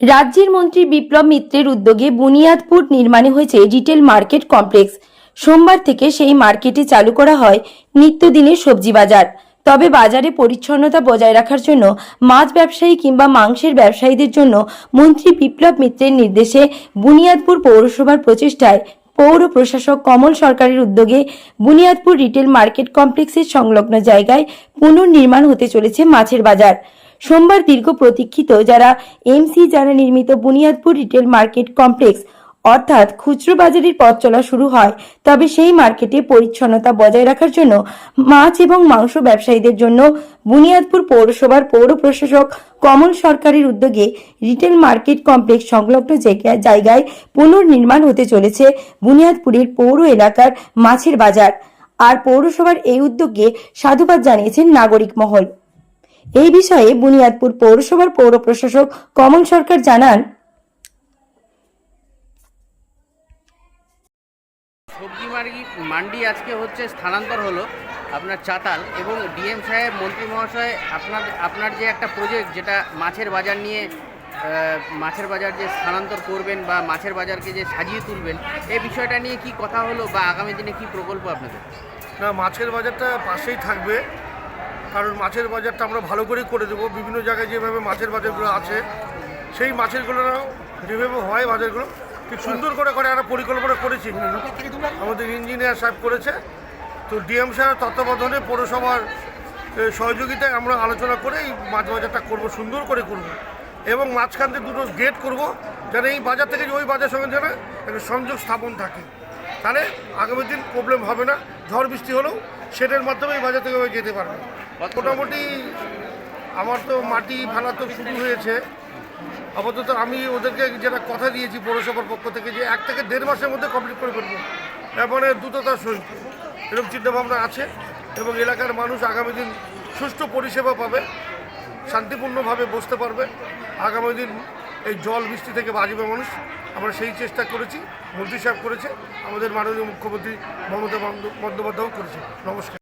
রাজ্যের মন্ত্রী বিপ্লব মিত্রের উদ্যোগে বুনিয়াদপুর নির্মাণে হয়েছে রিটেল মার্কেট কমপ্লেক্স। সোমবার থেকে সেই মার্কেটে চালু করা হয় নিত্যদিনের সবজি বাজার। তবে বাজারে পরিচ্ছন্নতা বজায় রাখার জন্য, মাছ ব্যবসায়ী কিংবা মাংসের ব্যবসায়ীদের জন্য মন্ত্রী বিপ্লব মিত্রের নির্দেশে বুনিয়াদপুর পৌরসভার প্রচেষ্টায় পৌর প্রশাসক কমল সরকারের উদ্যোগে বুনিয়াদপুর রিটেল মার্কেট কমপ্লেক্সের সংলগ্ন জায়গায় পুনর্নির্মাণ হতে চলেছে মাছের বাজার। সোমবার দীর্ঘ প্রতীক্ষিত যারা এমসি যারা নির্মিত বুনিয়াদপুর রিটেল মার্কেট কমপ্লেক্স অর্থাৎ খুচরো বাজারের পথ চলা শুরু হয়, তবে সেই মার্কেটে পরিচ্ছন্নতা বজায় রাখার জন্য মাছ এবং মাংস ব্যবসায়ীদের জন্য বুনিয়াদপুর পৌরসভার পৌর প্রশাসক কমল সরকারের উদ্যোগে রিটেল মার্কেট কমপ্লেক্স সংলগ্ন জায়গা- জায়গায় পুনর্নির্মাণ হতে চলেছে বুনিয়াদপুরের পৌর এলাকার মাছের বাজার। আর পৌরসভার এই উদ্যোগে সাধুবাদ জানিয়েছেন নাগরিক মহল। এই বিষয়ে বুনিয়াদপুর পৌরসভার পৌর প্রশাসক কমল সরকার জানান। সবজি মার্গি মান্ডি আজকে হচ্ছে স্থানান্তর হলো আপনার চাতাল এবং ডিএম সাহেব মন্ত্রী মহাশয় আপনার আপনার যে একটা প্রজেক্ট যেটা মাছের বাজার নিয়ে আহ, মাছের বাজার যে স্থানান্তর করবেন বা মাছের বাজারকে যে সাজিয়ে তুলবেন এই বিষয়টা নিয়ে কি কথা হলো বা আগামী দিনে কি প্রকল্প আপনাদের? না মাছের বাজারটা পাশেই থাকবে। কারণ মাছের বাজারটা আমরা ভালো করেই করে দেবো। বিভিন্ন জায়গায় যেভাবে মাছের বাজারগুলো আছে, সেই মাছেরগুলো যেভাবে হয় বাজারগুলো, ঠিক সুন্দর করে করে একটা পরিকল্পনা করেছি। আমাদের ইঞ্জিনিয়ার সাহেব করেছে। তো ডিএম সাহেব তত্ত্বাবধানে পৌরসভার সহযোগিতায় আমরা আলোচনা করে এই মাছ বাজারটা করব, সুন্দর করে করব। এবং মাঝখান থেকে দুটো গেট করব, যেন এই বাজার থেকে ওই বাজার সঙ্গে যেন একটা সংযোগ স্থাপন থাকে। তাহলে আগামী দিন প্রবলেম হবে না, ঝড় বৃষ্টি হলেও সেটার মাধ্যমে এই বাজার থেকে যেতে পারবে। মোটামুটি আমার তো মাটি ফেলা তো শুরু হয়েছে। আপাতত আমি ওদেরকে যেটা কথা দিয়েছি পৌরসভার পক্ষ থেকে যে এক থেকে দেড় মাসের মধ্যে কমপ্লিট করে ফেলব। তারপরে দ্রুততার সহিত। এরকম চিন্তাভাবনা আছে এবং এলাকার মানুষ আগামী দিন সুষ্ঠু পরিষেবা পাবে, শান্তিপূর্ণভাবে বসতে পারবে। আগামী দিন এই জল বৃষ্টি থেকে বাঁচবে মানুষ। আমরা সেই চেষ্টা করেছি, মন্ত্রী সাহেব করেছে, আমাদের মাননীয় মুখ্যমন্ত্রী মমতা বন্দ্যোপাধ্যায়ও করেছে নমস্কার।